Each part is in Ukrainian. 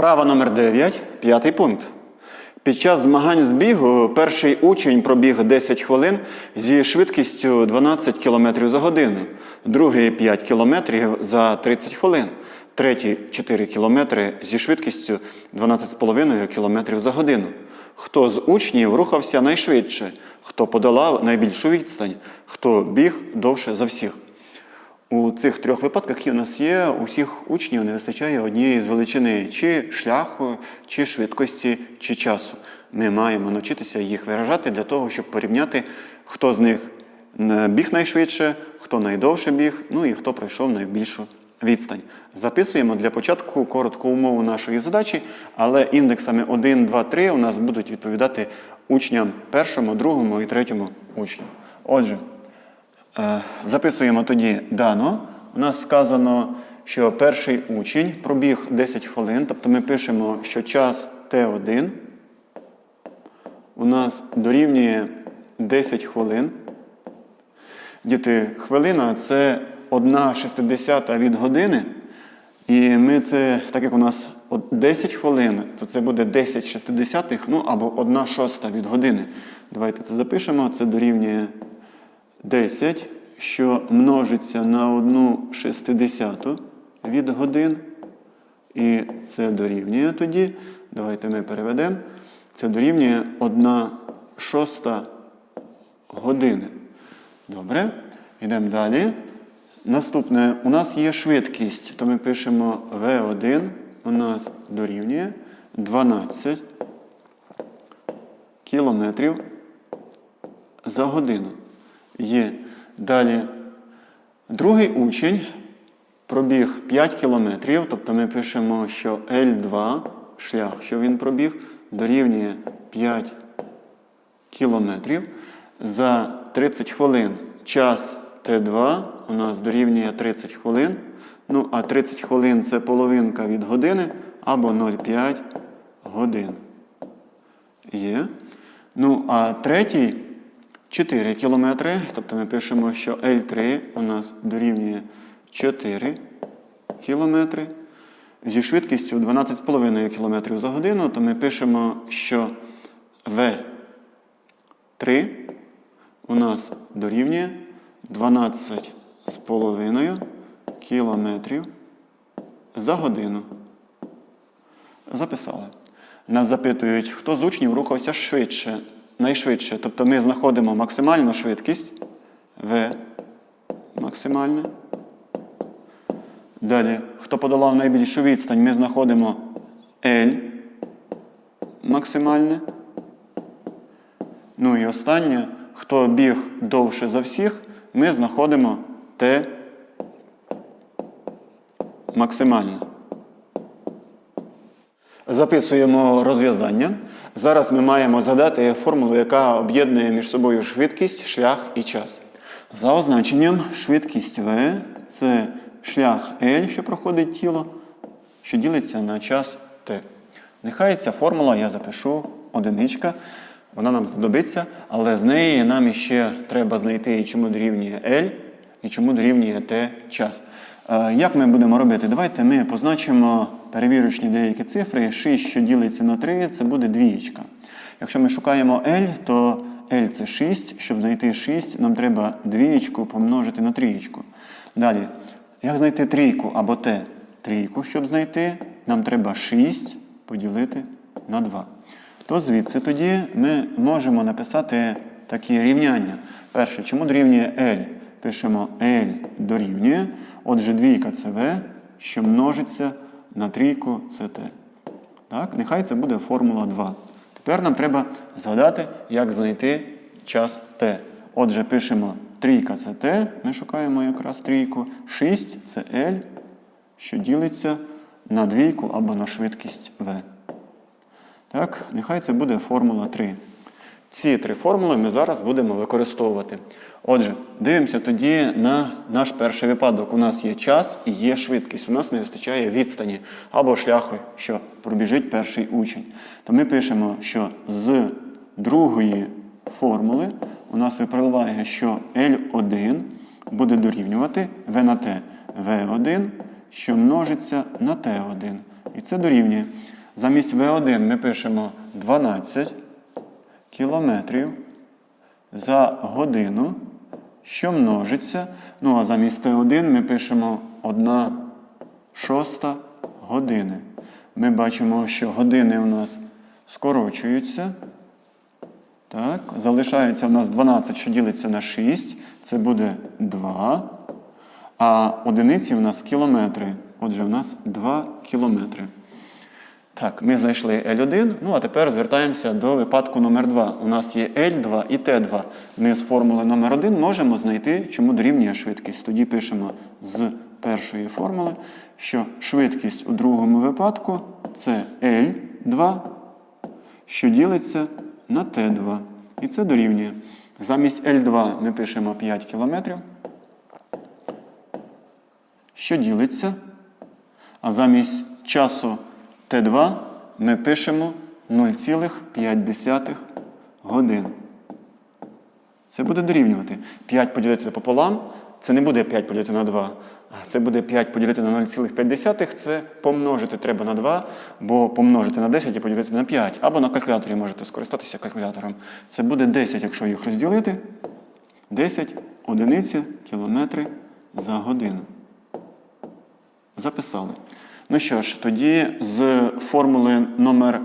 Вправа номер 9, п'ятий пункт. Під час змагань з бігу перший учень пробіг 10 хвилин зі швидкістю 12 км за годину, другий 5 км за 30 хвилин, третій 4 км зі швидкістю 12,5 км за годину. Хто з учнів рухався найшвидше, хто подолав найбільшу відстань, хто біг довше за всіх. У цих трьох випадках, які у нас є, у всіх учнів не вистачає однієї з величини чи шляху, чи швидкості, чи часу. Ми маємо навчитися їх виражати для того, щоб порівняти, хто з них біг найшвидше, хто найдовше біг, ну і хто пройшов найбільшу відстань. Записуємо для початку коротку умову нашої задачі, але індексами 1, 2, 3 у нас будуть відповідати учням першому, другому і третьому учню. Отже, Записуємо тоді дано. У нас сказано, що перший учень пробіг 10 хвилин, тобто ми пишемо, що час Т1 у нас дорівнює 10 хвилин. Діти, хвилина це 1 шестидесята від години. І ми це, так як у нас 10 хвилин, то це буде 10 шестидесятих, ну або 1 шоста від години. Давайте це запишемо. Це дорівнює 10, що множиться на 1 шестидесяту від годин. І це дорівнює тоді. Давайте ми переведемо. Це дорівнює 1 шоста години. Добре. Йдемо далі. Наступне, у нас є швидкість, то ми пишемо V1 у нас дорівнює 12 кілометрів за годину. Є. Далі другий учень пробіг 5 кілометрів, тобто ми пишемо, що L2 шлях, що він пробіг, дорівнює 5 кілометрів за 30 хвилин. Час Т2 у нас дорівнює 30 хвилин. Ну, а 30 хвилин це половинка від години або 0,5 годин. Є. Ну, а третій 4 кілометри. Тобто ми пишемо, що L3 у нас дорівнює 4 кілометри. Зі швидкістю 12,5 км за годину, то ми пишемо, що V3 у нас дорівнює 12,5 кілометрів за годину. Записали. Нас запитують, хто з учнів рухався швидше, найшвидше. Тобто ми знаходимо максимальну швидкість В максимальне. Далі, хто подолав найбільшу відстань, ми знаходимо L максимальне. Ну і останнє, хто біг довше за всіх, ми знаходимо Т максимальне. Записуємо розв'язання. Зараз ми маємо задати формулу, яка об'єднує між собою швидкість, шлях і час. За означенням, швидкість V це шлях L, що проходить тіло, що ділиться на час T. Нехай ця формула я запишу одиничка. Вона нам знадобиться, але з неї нам іще треба знайти, чому дорівнює L, і чому дорівнює T час. Е, Як ми будемо робити? Давайте ми позначимо перевірочні деякі цифри. 6, що ділиться на 3, це буде двієчка. Якщо ми шукаємо L, то L це 6. Щоб знайти 6, нам треба двієчку помножити на трієчку. Далі, як знайти трійку або Т? Трійку, щоб знайти, нам треба 6 поділити на 2. То звідси тоді ми можемо написати такі рівняння. Перше, чому дорівнює L? Пишемо L дорівнює. Отже, двійка це V, що множиться на трійку це T. Так? Нехай це буде формула 2. Тепер нам треба згадати, як знайти час T. Отже, пишемо трійка це T, ми шукаємо якраз трійку. 6 це L, що ділиться на двійку або на швидкість V. Так, нехай це буде формула 3. Ці три формули ми зараз будемо використовувати. Отже, дивимося тоді на наш перший випадок. У нас є час і є швидкість. У нас не вистачає відстані або шляху, що пробіжить перший учень. То ми пишемо, що з другої формули у нас випливає, що L1 буде дорівнювати V на T. V1, що множиться на T1. І це дорівнює. Замість V1 ми пишемо 12 кілометрів за годину, що множиться. Ну, а замість Т1 ми пишемо 1 шоста години. Ми бачимо, що години у нас скорочуються. Так, залишається у нас 12, що ділиться на 6. Це буде 2. А одиниці у нас кілометри. Отже, у нас 2 кілометри. Так, ми знайшли L1. Ну а тепер звертаємося до випадку номер 2 У нас є L2 і T2. Ми з формули номер 1 можемо знайти, чому дорівнює швидкість. Тоді пишемо з першої формули, що швидкість у другому випадку це L2, що ділиться на T2. І це дорівнює. Замість L2 ми пишемо 5 км, що ділиться. А замість часу Т2 ми пишемо 0,5 годин. Це буде дорівнювати. 5 поділити пополам, це не буде 5 поділити на 2. а Це буде 5 поділити на 0,5, це помножити треба на 2, бо помножити на 10 і поділити на 5. Або на калькуляторі можете скористатися калькулятором. Це буде 10, якщо їх розділити. 10 одиниці кілометри за годину. Записали. Ну що ж, тоді з формули номер,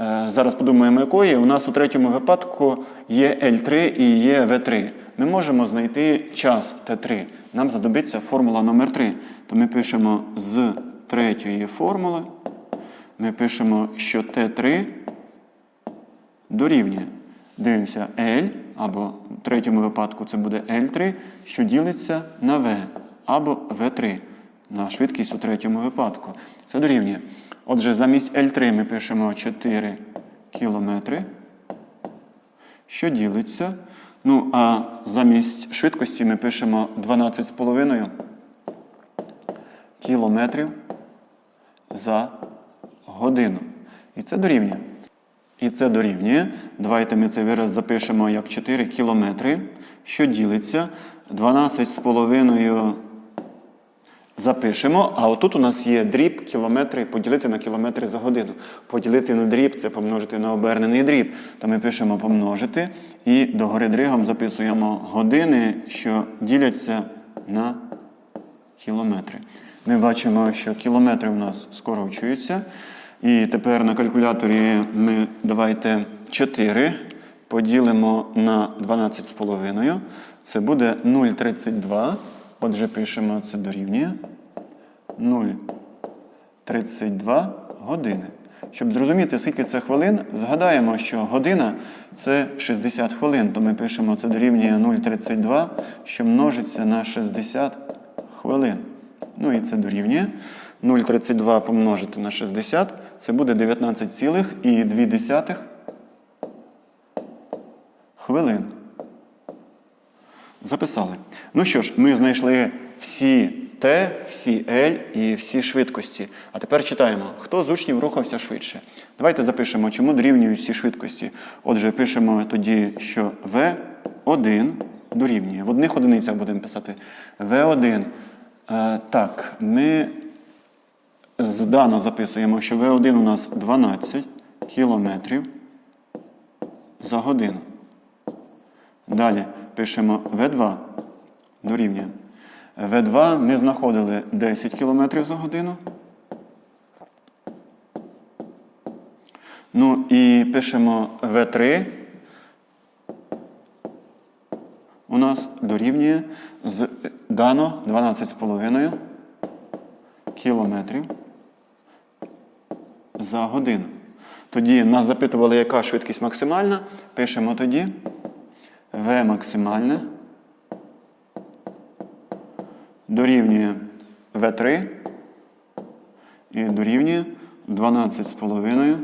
е, зараз подумаємо якої, у нас у третьому випадку є L3 і є V3. Ми можемо знайти час T3. Нам знадобиться формула номер 3. То ми пишемо з третьої формули, ми пишемо, що T3 дорівнює. Дивимося L, або в третьому випадку це буде L3, що ділиться на V, або V3 на швидкість у третьому випадку. Це дорівнює. Отже, замість L3 ми пишемо 4 кілометри, що ділиться. Ну, а замість швидкості ми пишемо 12,5 кілометрів за годину. І це дорівнює. І це дорівнює. Давайте ми цей вираз запишемо як 4 кілометри, що ділиться 12,5 запишемо. А отут у нас є дріб кілометри поділити на кілометри за годину. Поділити на дріб це помножити на обернений дріб. То ми пишемо помножити і догори дригом записуємо години, що діляться на кілометри. Ми бачимо, що кілометри у нас скорочуються. І тепер на калькуляторі ми давайте 4 поділимо на 12,5. Це буде 0,32. Отже, пишемо це дорівнює 0,32 години. Щоб зрозуміти, скільки це хвилин, згадаємо, що година це 60 хвилин, то ми пишемо це дорівнює 0,32, що множиться на 60 хвилин. Ну і це дорівнює 0,32 помножити на 60, це буде 19,2 хвилин. Записали. Ну що ж, ми знайшли всі Т, всі L і всі швидкості. А тепер читаємо, хто з учнів рухався швидше. Давайте запишемо, чому дорівнюють всі швидкості. Отже, пишемо тоді, що V1 дорівнює. В одних одиницях будемо писати V1. Е, так, ми здано записуємо, що V1 у нас 12 кілометрів за годину. Далі пишемо V2 дорівнює. В2 ми знаходили 10 км за годину. Ну і пишемо В3. У нас дорівнює з дано 12,5 кілометрів за годину. Тоді нас запитували, яка швидкість максимальна. Пишемо тоді В максимальне дорівнює В3 і дорівнює 12,5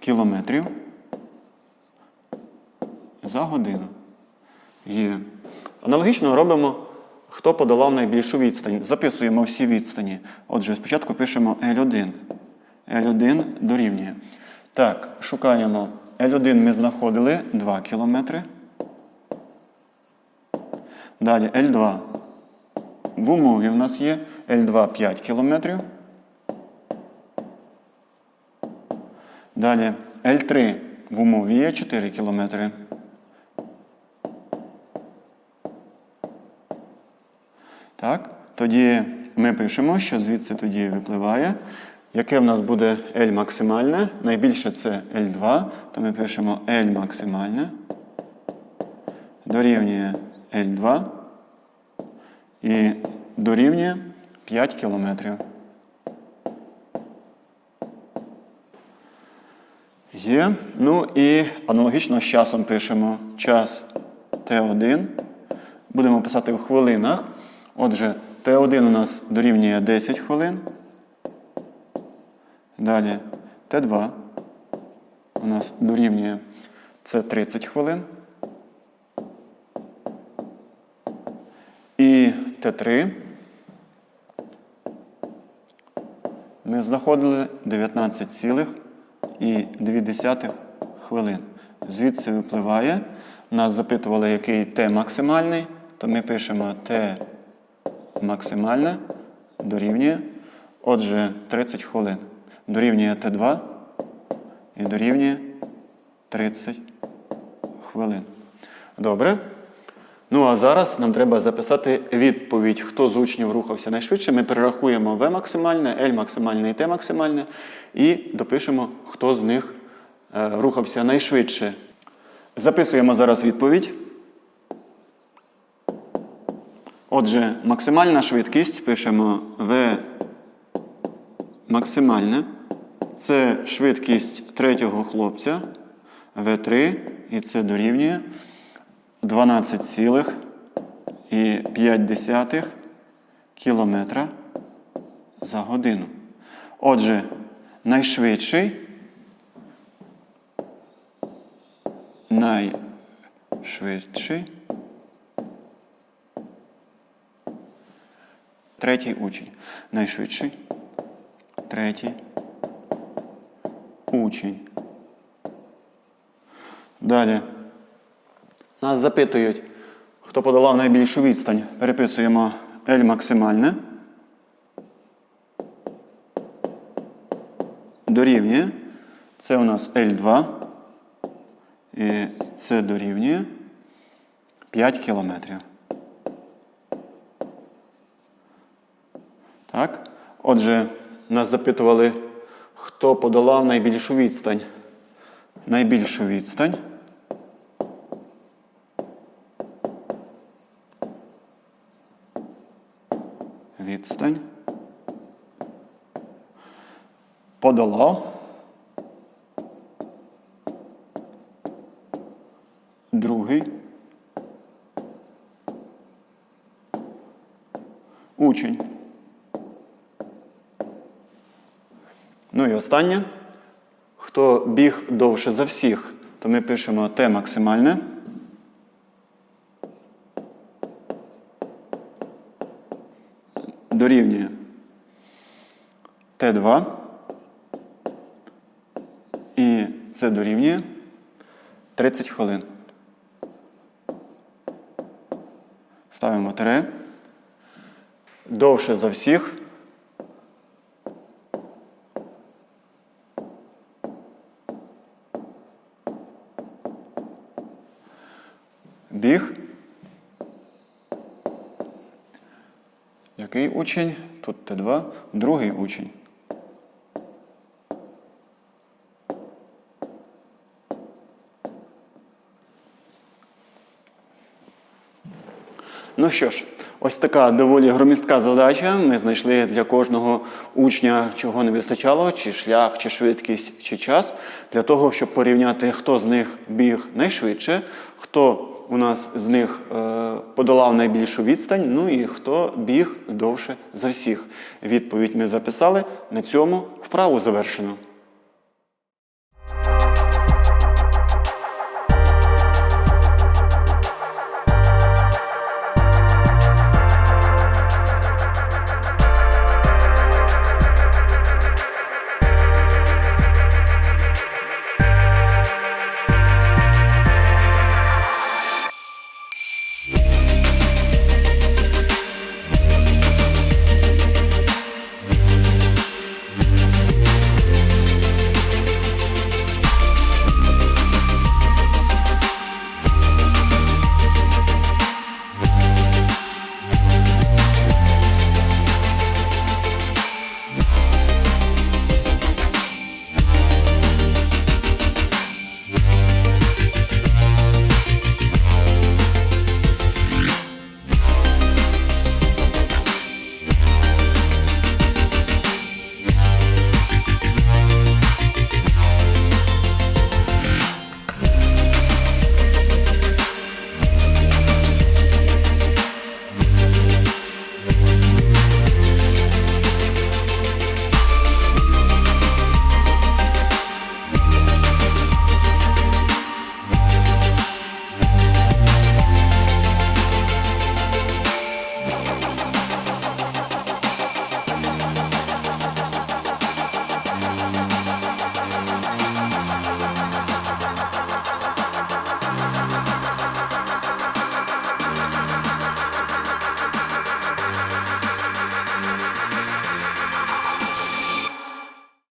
кілометрів за годину. Є. Аналогічно робимо, хто подолав найбільшу відстань. Записуємо всі відстані. Отже, спочатку пишемо L1. L1 дорівнює. Так, шукаємо. L1 ми знаходили 2 км. Далі L2. В умові в нас є L2 5 км. Далі L3 в умові є 4 км. Так, тоді ми пишемо, що звідси тоді випливає. Яке в нас буде L максимальне? Найбільше це L2, то ми пишемо L максимальне. Дорівнює L2 і дорівнює 5 кілометрів. Є. Ну і аналогічно з часом пишемо час Т1. Будемо писати в хвилинах. Отже, Т1 у нас дорівнює 10 хвилин. Далі Т2 у нас дорівнює це 30 хвилин. І Т3 ми знаходили 19,2 хвилин. Звідси випливає. Нас запитували, який Т максимальний, то ми пишемо Т максимальне дорівнює. Отже, 30 хвилин. Дорівнює Т2 і дорівнює 30 хвилин. Добре. Ну а зараз нам треба записати відповідь, хто з учнів рухався найшвидше. Ми перерахуємо В максимальне, L максимальне і Т максимальне, і допишемо, хто з них е, рухався найшвидше. Записуємо зараз відповідь. Отже, максимальна швидкість пишемо В максимальне. Це швидкість третього хлопця В3, і це дорівнює 12,5 кілометра за годину. Отже, найшвидший, найшвидший третій учень. Найшвидший третій учень. Далі. Нас запитують, хто подолав найбільшу відстань. Переписуємо L максимальне. Дорівнює. Це у нас L2. І це дорівнює 5 кілометрів. Так? Отже, нас запитували, хто подолав найбільшу відстань. Найбільшу відстань. Відстань. Подолав. Ну і останнє. Хто біг довше за всіх, то ми пишемо Т максимальне. Дорівнює Т2. І це дорівнює 30 хвилин. Ставимо тире. Довше за всіх. Учень? Тут Т2, другий учень. Ну що ж, ось така доволі громістка задача. Ми знайшли для кожного учня, чого не вистачало, чи шлях, чи швидкість, чи час, для того, щоб порівняти, хто з них біг найшвидше, хто у нас з них е, подолав найбільшу відстань, ну і хто біг довше за всіх. Відповідь ми записали. На цьому вправу завершено.